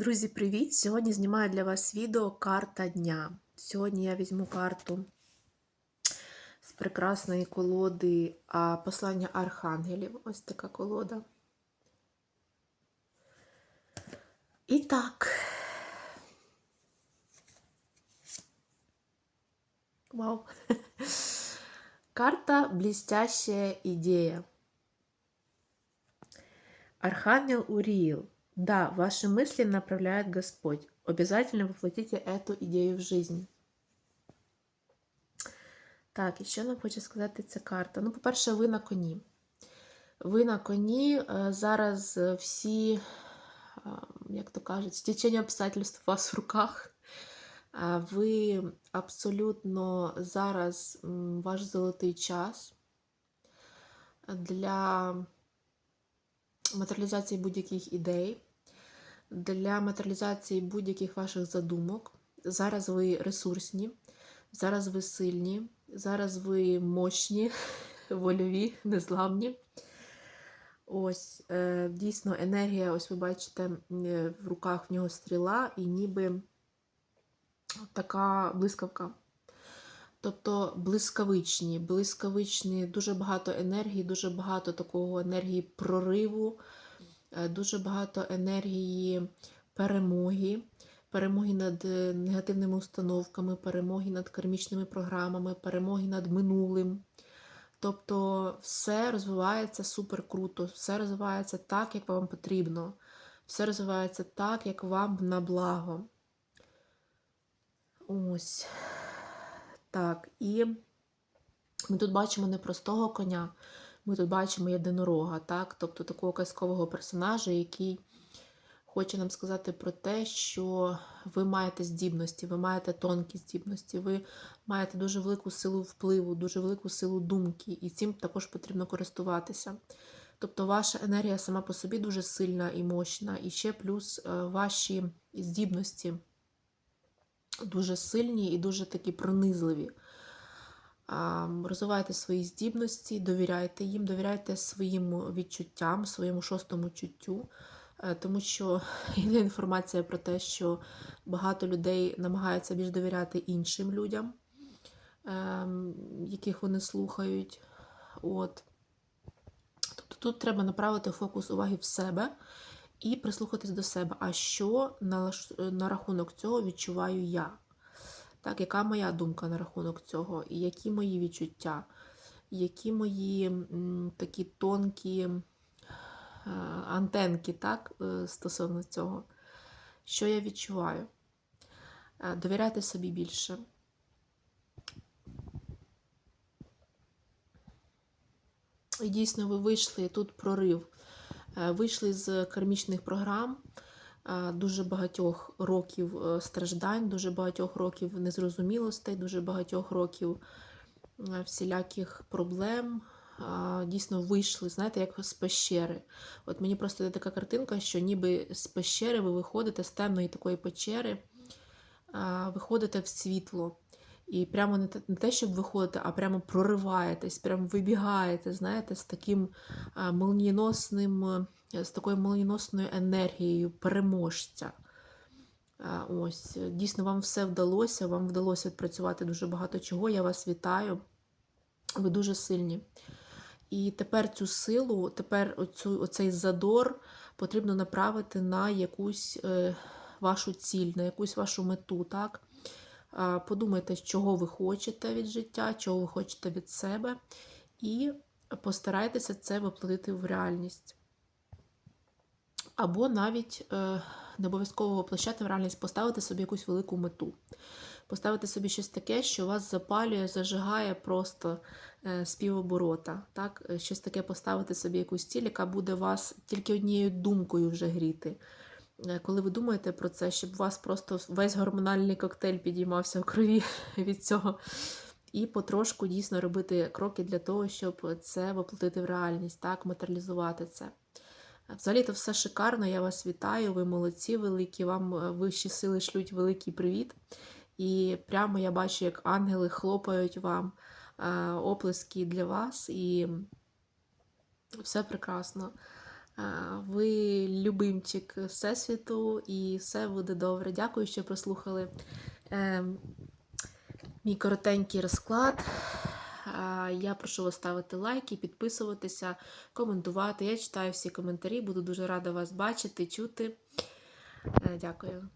Друзі, привіт! Сьогодні знімаю для вас відео карта дня. Сьогодні я візьму карту з прекрасної колоди Послання Архангелів. Ось така колода. І так. Вау. Карта «Блестящая идея». Архангел Уриил. Да, ваши мысли направляет Господь. Обязательно воплотите эту идею в жизнь. Так, і що нам хоче сказати ця карта? Ну, по-перше, ви на коні. Ви на коні. е, Зараз всі, е, як то кажуть, стічення обстоятельств у вас в руках. Ви абсолютно зараз ваш золотий час для матеріалізації будь-яких ідей, для матеріалізації будь-яких ваших задумок. Зараз ви ресурсні, зараз ви сильні, зараз ви мощні, вольові, незламні. Ось, е, дійсно, енергія, ось ви бачите, е, в руках в нього стріла, і ніби така блискавка. Тобто блискавичні, блискавичні, дуже багато енергії, дуже багато такого енергії прориву, дуже багато енергії перемоги, перемоги над е, негативними установками, перемоги над кармічними програмами, перемоги над минулим. Тобто все розвивається супер круто, все розвивається так, як вам потрібно, все розвивається так, як вам на благо. Ось. Так, і ми тут бачимо не простого коня, ми тут бачимо єдинорога, так? тобто такого казкового персонажа, який хоче нам сказати про те, що ви маєте здібності, ви маєте тонкі здібності, ви маєте дуже велику силу впливу, дуже велику силу думки, і цим також потрібно користуватися. Тобто ваша енергія сама по собі дуже сильна і мощна, і ще плюс е, ваші здібності дуже сильні і дуже такі пронизливі. Розвивайте свої здібності, довіряйте їм, довіряйте своїм відчуттям, своєму шостому чуттю, Е, тому що є інформація про те, що багато людей намагаються більш довіряти іншим людям, ем, яких вони слухають. От. Тобто тут треба направити фокус уваги в себе і прислухатись до себе. А що на рахунок цього відчуваю я? Так, яка моя думка на рахунок цього? І які мої відчуття? Які мої м, такі тонкі е, антенки, так, е, стосовно цього? Що я відчуваю? Е, Довіряйте собі більше. І дійсно, ви вийшли тут прорив. Е, Вийшли з кармічних програм, дуже багатьох років е, страждань, дуже багатьох років незрозумілостей, дуже багатьох років е, всіляких проблем. Дійсно вийшли, знаєте, як з пещери. От мені просто є така картинка, що ніби з пещери ви виходите з темної такої печери, виходите в світло. І прямо не те, щоб виходите, а прямо прориваєтесь, прямо вибігаєте, знаєте, з таким а, молнієносним, е, з такою молнієносною енергією переможця. А, Ось, дійсно, вам все вдалося, вам вдалося відпрацювати дуже багато чого. Я вас вітаю. Ви дуже сильні. І тепер цю силу, тепер оцю, оцей задор потрібно направити на якусь е, вашу ціль, на якусь вашу мету. так? А, Подумайте, чого ви хочете від життя, чого ви хочете від себе, і постарайтеся це воплотити в реальність. Або навіть е, не обов'язково воплощати в реальність, поставити собі якусь велику мету. Поставити собі щось таке, що вас запалює, зажигає просто е, з півоборота. Так? Е, Щось таке поставити собі якусь ціль, яка буде вас тільки однією думкою вже гріти. Е, Коли ви думаєте про це, щоб у вас просто весь гормональний коктейль підіймався в крові від цього. І потрошку дійсно робити кроки для того, щоб це воплотити в реальність, так, матеріалізувати це. Взагалі то все шикарно, я вас вітаю, ви молодці великі, вам е, вищі сили шлють великий привіт. І прямо я бачу, як ангели хлопають вам е, оплески для вас, і все прекрасно. Ви любимчик Всесвіту, і все буде добре. Дякую, що прослухали ем, мій коротенький розклад. Я прошу вас ставити лайки, підписуватися, коментувати. Я читаю всі коментарі, буду дуже рада вас бачити, чути. Е, Дякую.